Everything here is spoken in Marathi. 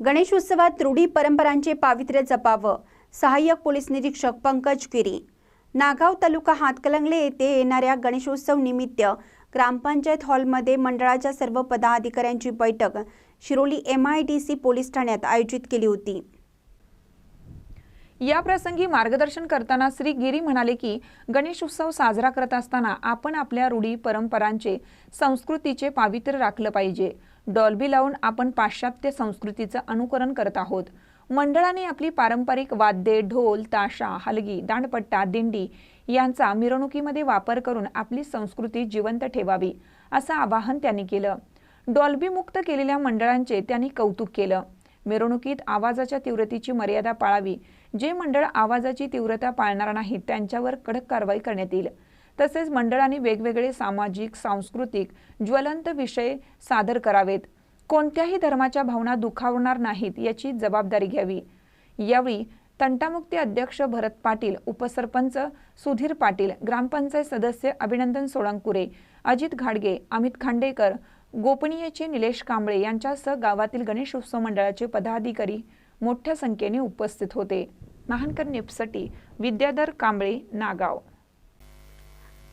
गणेशोत्सवात रूढी परंपरांचे पावित्र्य जपावं. सहाय्यक पोलीस निरीक्षक पंकज गिरी. नागाव तालुका हातकलंगले येथे येणाऱ्या गणेशोत्सव निमित्त ग्रामपंचायत हॉलमध्ये मंडळाच्या सर्व पदाधिकाऱ्यांची बैठक. Shiroli M I D C police ठाण्यात आयोजित केली होती. या प्रसंगी मार्गदर्शन करताना श्री गिरी म्हणाले की गणेश उत्सव साजरा करत असताना आपण आपल्या रूढी परंपरांचे संस्कृतीचे पावित्र्य राखलं पाहिजे. डॉल्बी लावून आपण पाश्चात्य संस्कृतीचं अनुकरण करत आहोत. मंडळाने आपली पारंपरिक वाद्ये ढोल ताशा हलगी दांडपट्टा दिंडी यांचा मिरवणुकीमध्ये वापर करून आपली संस्कृती जिवंत ठेवावी असं आवाहन त्यांनी केलं. डॉल्बी मुक्त केलेल्या मंडळांचे त्यांनी कौतुक केलं. मिरवणुकीत आवाजाच्या तीव्रतेची मर्यादा पाळावी. जे मंडळ आवाजाची तीव्रता पाळणार नाहीत त्यांच्यावर कडक कारवाई करण्यात येईल. तसेच मंडळांनी वेगवेगळे सामाजिक सांस्कृतिक ज्वलंत विषय सादर करावेत. कोणत्याही धर्माच्या भावना दुखावणार नाहीत याची जबाबदारी घ्यावी. यावेळी तंटामुक्ती अध्यक्ष भरत पाटील उपसरपंच सुधीर पाटील ग्रामपंचायत सदस्य अभिनंदन सोळंकुरे अजित घाडगे अमित खांडेकर गोपनीयचे निलेश कांबळे यांच्यासह गावातील गणेशोत्सव मंडळाचे पदाधिकारी मोठ्या संख्येने उपस्थित होते. महानकर नेपसटी विद्याधर कांबळे नागाव.